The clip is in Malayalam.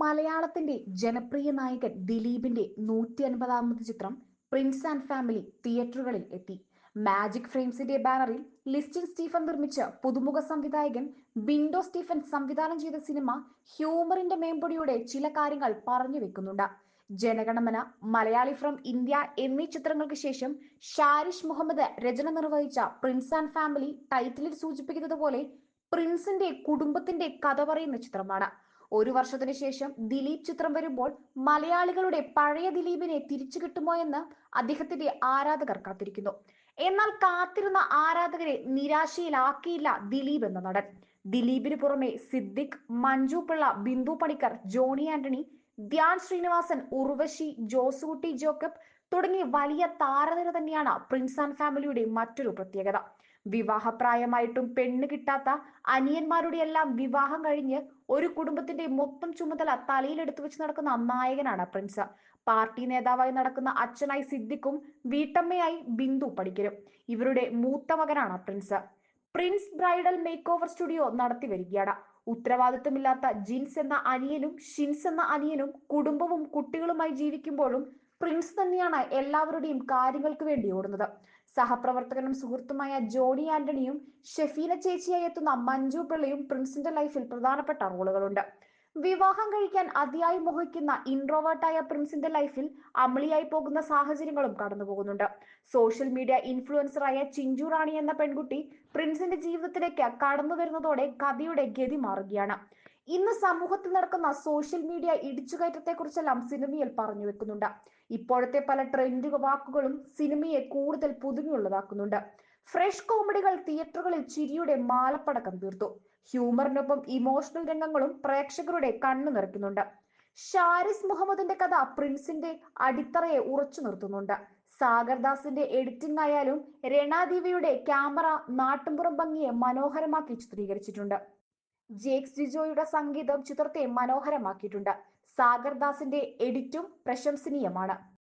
മലയാളത്തിന്റെ ജനപ്രിയ നായകൻ ദിലീപിന്റെ നൂറ്റി അൻപതാമത് ചിത്രം പ്രിൻസ് ആൻഡ് ഫാമിലി തിയേറ്ററുകളിൽ എത്തി. മാജിക് ഫ്രെയിംസിന്റെ ബാനറിൽ ലിസ്റ്റിൻ സ്റ്റീഫൻ നിർമ്മിച്ച പുതുമുഖ സംവിധായകൻ വിൻഡോ സ്റ്റീഫൻ സംവിധാനം ചെയ്ത സിനിമ ഹ്യൂമറിന്റെ മേമ്പൊടിയോടെ ചില കാര്യങ്ങൾ പറഞ്ഞു വെക്കുന്നുണ്ട്. ജനഗണമന മലയാളി ഫ്രം ഇന്ത്യ എന്നീ ചിത്രങ്ങൾക്ക് ശേഷം ഷാരിഷ് മുഹമ്മദ് രചന നിർവഹിച്ച പ്രിൻസ് ആൻഡ് ഫാമിലി ടൈറ്റിലിൽ സൂചിപ്പിക്കുന്നത് പോലെ പ്രിൻസിന്റെ കുടുംബത്തിന്റെ കഥ പറയുന്ന ചിത്രമാണ്. ഒരു വർഷത്തിന് ശേഷം ദിലീപ് ചിത്രം വരുമ്പോൾ മലയാളികളുടെ പഴയ ദിലീപിനെ തിരിച്ചു കിട്ടുമോ എന്ന് അദ്ദേഹത്തിന്റെ ആരാധകർ കാത്തിരിക്കുന്നു. എന്നാൽ കാത്തിരുന്ന ആരാധകരെ നിരാശയിലാക്കിയില്ല ദിലീപ് എന്ന നടൻ. ദിലീപിന് പുറമെ സിദ്ദിഖ് മഞ്ജു പിള്ള ബിന്ദു പണിക്കർ ജോണി ആന്റണി ധ്യാൻ ശ്രീനിവാസൻ ഉർവശി ജോസൂട്ടി ജോക്കബ് തുടങ്ങി വലിയ താരനിര തന്നെയാണ് പ്രിൻസ് ആൻഡ് ഫാമിലിയുടെ മറ്റൊരു പ്രത്യേകത. വിവാഹപ്രായമായിട്ടും പെണ്ണ് കിട്ടാത്ത അനിയന്മാരുടെ എല്ലാം വിവാഹം കഴിഞ്ഞ് ഒരു കുടുംബത്തിന്റെ മൊത്തം ചുമതല തലയിലെടുത്തു വെച്ച് നടക്കുന്ന നായകനാണ് പ്രിൻസ്. പാർട്ടി നേതാവായി നടക്കുന്ന അച്ഛനായി സിദ്ദിഖും വീട്ടമ്മയായി ബിന്ദു പഠിക്കരും ഇവരുടെ മൂത്ത മകനാണ് Prince. Prince bridal makeover studio നടത്തി വരികയാണ് ഉത്തരവാദിത്വമില്ലാത്ത ജിൻസ് എന്ന അനിയനും ഷിൻസ് എന്ന അനിയനും കുടുംബവും കുട്ടികളുമായി ജീവിക്കുമ്പോഴും പ്രിൻസ് തന്നെയാണ് എല്ലാവരുടെയും കാര്യങ്ങൾക്ക് വേണ്ടി ഓടുന്നത്. സഹപ്രവർത്തകനും സുഹൃത്തുമായ ജോണി ആന്റണിയും ഷെഫീന ചേച്ചിയായി എത്തുന്ന മഞ്ജു പിള്ളയും പ്രിൻസിന്റെ ലൈഫിൽ പ്രധാനപ്പെട്ട റോളുകളുണ്ട്. വിവാഹം കഴിക്കാൻ അതിയായി മോഹിക്കുന്ന ഇൻട്രോവേർട്ടായ പ്രിൻസിന്റെ ലൈഫിൽ അമളിയായി പോകുന്ന സാഹചര്യങ്ങളും കടന്നുപോകുന്നുണ്ട്. സോഷ്യൽ മീഡിയ ഇൻഫ്ലുവൻസറായ ചിഞ്ചു റാണി എന്ന പെൺകുട്ടി പ്രിൻസിന്റെ ജീവിതത്തിലേക്ക് കടന്നു വരുന്നതോടെ കഥയുടെ ഗതി മാറുകയാണ്. ഇന്ന് സമൂഹത്തിൽ നടക്കുന്ന സോഷ്യൽ മീഡിയ ഇടിച്ചുകയറ്റത്തെക്കുറിച്ചെല്ലാം സിനിമയിൽ പറഞ്ഞു വെക്കുന്നുണ്ട്. ഇപ്പോഴത്തെ പല ട്രെൻഡ് വാക്കുകളും സിനിമയെ കൂടുതൽ പുതുമയുള്ളതാക്കുന്നുണ്ട് ഫ്രഷ് കോമഡികൾ തിയേറ്ററുകളിൽ ചിരിയുടെ മാലപ്പടക്കം തീർത്തു. ഹ്യൂമറിനൊപ്പം ഇമോഷണൽ രംഗങ്ങളും പ്രേക്ഷകരുടെ കണ്ണു നിറയ്ക്കുന്നുണ്ട്. ഷാരിസ് മുഹമ്മദിന്റെ കഥ പ്രിൻസിന്റെ അടിത്തറയെ ഉറച്ചു നിർത്തുന്നുണ്ട്. സാഗർദാസിന്റെ എഡിറ്റിംഗ് ആയാലും രണാദീവയുടെ ക്യാമറ നാട്ടുംപുറം ഭംഗിയെ മനോഹരമാക്കി ചിത്രീകരിച്ചിട്ടുണ്ട്. ജേക്സ് ജിജോയുടെ സംഗീതം ചിത്രത്തെ മനോഹരമാക്കിയിട്ടുണ്ട്. സാഗർദാസിന്റെ എഡിറ്റും പ്രശംസനീയമാണ്.